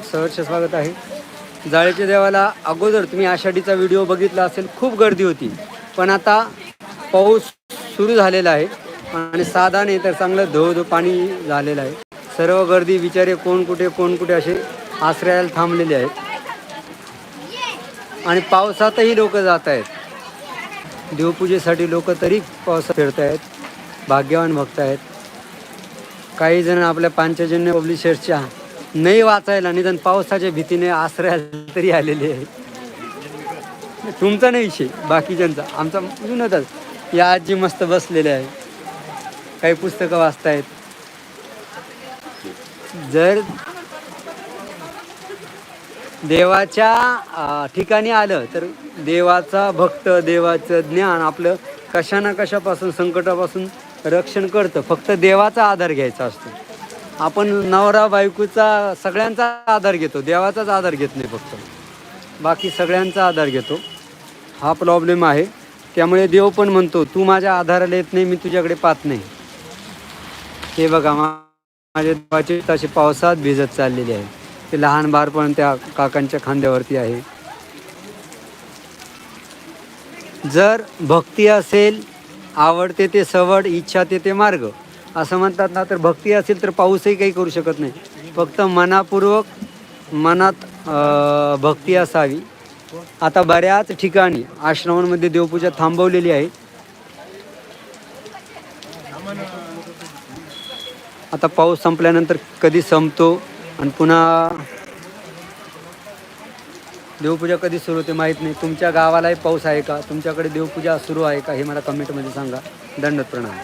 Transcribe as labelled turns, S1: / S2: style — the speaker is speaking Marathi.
S1: सहर्ष स्वागत आहे. जाळेच्या देवाला अगोदर तुम्ही आषाढीचा व्हिडिओ बघितला असेल खूप गर्दी होती. पण आता पाऊस सुरू झालेला आहे आणि साधा नाही तर चांगलं धो धो पाणी झालेलं आहे. सर्व गर्दी बिचारे कोण कुठे कोण कुठे असे आश्रयाला थांबलेले आहेत. आणि पावसातही लोक जात आहेत. देवपूजेसाठी लोक तरी पावसात फिरत आहेत. भाग्यवान भक्त आहेत. काही जण आपल्या पांचजन्य पब्लिशर्सच्या नाही वाचायला निदान पावसाच्या भीतीने आश्रयाला तरी आलेले आहे. तुमचा नाही विषय बाकीच्यांचा. आमचा जुनतच या आजी मस्त बसलेले आहे. काही पुस्तकं वाचतायत. जर देवाच्या ठिकाणी आलं तर देवाचा भक्त देवाचं ज्ञान आपलं कशा ना कशापासून संकटापासून रक्षण करतं. फक्त देवाचा आधार घ्यायचा असतो. आपण नवरा बायकोचा सगळ्यांचा आधार घेतो. देवाचाच आधार घेत नाही फक्त. बाकी सगळ्यांचा आधार घेतो. हा प्रॉब्लेम आहे. त्यामुळे देव पण म्हणतो तू माझ्या आधाराला येत नाही मी तुझ्याकडे पाहत नाही. हे बघा माझ्या देवाचे तसे पावसात भिजत चाललेले आहे. ते लहान बार पण त्या काकांच्या खांद्यावरती आहे. जर भक्ती असेल आवडते ते सवड इच्छा ते ते मार्ग. असं म्हणतात ना तर भक्ती असेल तर पाऊसही काही करू शकत नाही. फक्त मनापूर्वक मनात भक्ती असावी. आता बऱ्याच ठिकाणी आश्रमांमध्ये देवपूजा थांबवलेली आहे. आता पाऊस संपल्यानंतर कधी संपतो आणि पुन्हा देवपूजा कधी सुरू होते माहीत नाही. तुमच्या गावालाही पाऊस आहे का? तुमच्याकडे देवपूजा सुरू आहे का? हे मला कमेंटमध्ये सांगा. दंडत प्रणाम.